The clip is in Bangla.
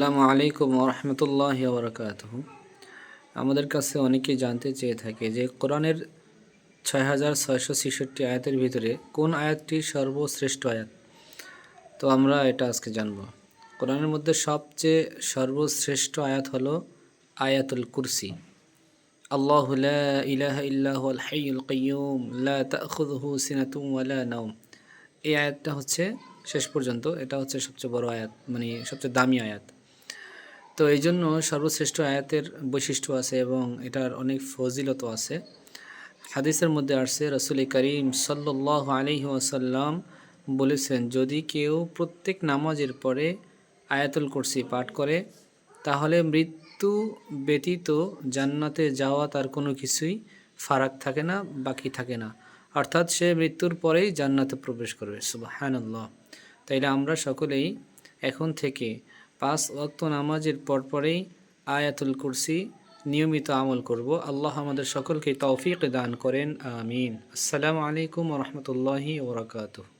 আসসালামু আলাইকুম রহমতুল্লাহ বরকাত আমাদের কাছে অনেকেই জানতে চেয়ে থাকে যে কোরআনের ছয় হাজার ছয়শো ছেষট্টি আয়াতের ভিতরে কোন আয়াতটি সর্বশ্রেষ্ঠ আয়াত? তো আমরা এটা আজকে জানব। কোরআনের মধ্যে সবচেয়ে সর্বশ্রেষ্ঠ আয়াত হলো আয়াতুল কুরসি। আল্লাহ ইলাহা ইল্লাহু আল হাইয়ুল কাইয়ুম, লা তাখুযুহু সিনাতুম ওয়ালা নাওম। এই আয়াতটা হচ্ছে শেষ পর্যন্ত, এটা হচ্ছে সবচেয়ে বড় আয়াত মানে সবচেয়ে দামি আয়াত। তো এই জন্য সর্বশ্রেষ্ঠ আয়াতের বৈশিষ্ট্য আছে এবং এটার অনেক ফজিলত আছে। হাদিসের মধ্যে আসছে, রসুল করিম সাল্লাহ আলহি আসাল্লাম বলেছেন, যদি কেউ প্রত্যেক নামাজের পরে আয়াতুল কুরসি পাঠ করে, তাহলে মৃত্যু ব্যতীত জান্নাতে যাওয়া তার কোনো কিছুই ফারাক থাকে না, বাকি থাকে না। অর্থাৎ সে মৃত্যুর পরেই জান্নাতে প্রবেশ করবে। সুবাহ তাইলে আমরা সকলেই এখন থেকে পাঁচ ওয়াক্ত নামাজের পরপরেই আয়াতুল কুরসি নিয়মিত আমল করব। আল্লাহ আমাদের সকলকে তৌফিক দান করেন, আমিন। আসসালামু আলাইকুম রহমতুল্লাহি ওবরাকাতুহ